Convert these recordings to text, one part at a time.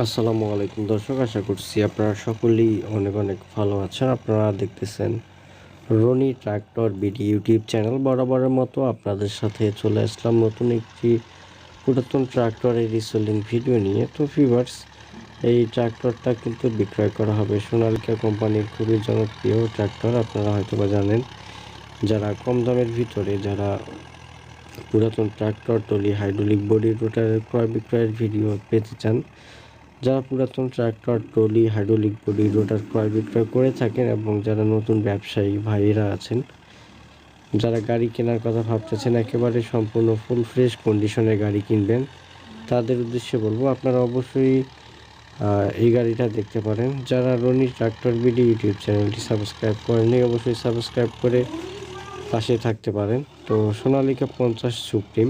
আসসালামু আলাইকুম দর্শক, আশা করছি আপনারা সকলেই অনেক অনেক ভালো আছেন। আপনারা দেখতেছেন Roni tractor BD YouTube channel. বরাবরের মতো আপনাদের সাথে চলে আসলাম নতুন একটি পুরাতন ট্রাক্টরের রিসেলিং ভিডিও নিয়ে। তো ফিভার্স এই ট্রাক্টরটা কিন্তু বিক্রয় করা হবে সোনালিকা কোম্পানির খুবই জনপ্রিয় ট্রাক্টর। আপনারা হয়তো বা জানেন, যারা কম দামের ভিতরে, যারা পুরাতন ট্রাক্টর টলি হাইড্রোলিক বডি রোটারের ক্রয় বিক্রয়ের ভিডিও পেতে চান যারা পুরাতন tractor trolley, hydraulic body, rotor ক্রয় বিক্রয় করে থাকেন এবং যারা নতুন ব্যবসায়ী ভাইয়েরা আছেন, যারা গাড়ি কেনার কথা ভাবতেছেন, একেবারে সম্পূর্ণ ফুল ফ্রেশ কন্ডিশনে গাড়ি কিনবেন, তাদের উদ্দেশ্যে বলব, আপনারা অবশ্যই এই গাড়িটা দেখতে পারেন। যারা রনি ট্রাক্টর বিডি ইউটিউব চ্যানেলটি সাবস্ক্রাইব করেননি, অবশ্যই সাবস্ক্রাইব করে পাশে থাকতে পারেন। তো সোনালিকা পঞ্চাশ সুপ্রিম,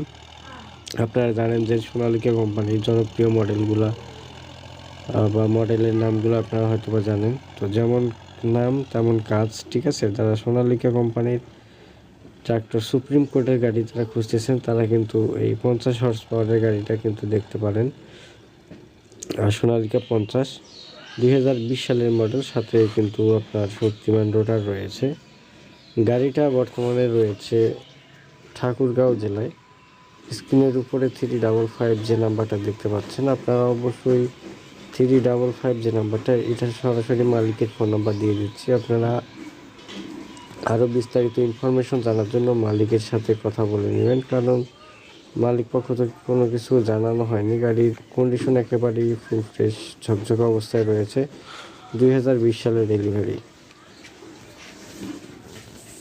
আপনারা জানেন যে সোনালিকা কোম্পানির জনপ্রিয় মডেলগুলা বা মডেলের নামগুলো আপনারা হয়তো বা জানেন। তো যেমন নাম, তেমন কাজ, ঠিক আছে? যারা সোনালিকা কোম্পানির ট্রাক্টর, সুপ্রিম কোর্টের গাড়ি যারা খুঁজতেছেন, তারা কিন্তু এই পঞ্চাশ হর্স পাওয়ারের গাড়িটা কিন্তু দেখতে পারেন। আর সোনালিকা পঞ্চাশ, দুই সালের মডেল সাথে কিন্তু আপনার শক্তিমান রোটার রয়েছে। গাড়িটা বর্তমানে রয়েছে ঠাকুরগাঁও জেলায়। স্ক্রিনের উপরে থ্রি ডাবল ফাইভ যে নাম্বারটা দেখতে পাচ্ছেন, আপনারা অবশ্যই থ্রি ডাবল ফাইভ যে নাম্বারটা, এটা সরাসরি মালিকের ফোন নাম্বার দিয়ে দিচ্ছি। আপনারা আরও বিস্তারিত ইনফরমেশন জানার জন্য মালিকের সাথে কথা বলে নেবেন, কারণ মালিক পক্ষ থেকে কোনো কিছু জানানো হয়নি। গাড়ির কন্ডিশন একেবারেই ফুল ফ্রেশ ঝকঝকে অবস্থায় রয়েছে। দুই হাজার বিশ সালের ডেলিভারি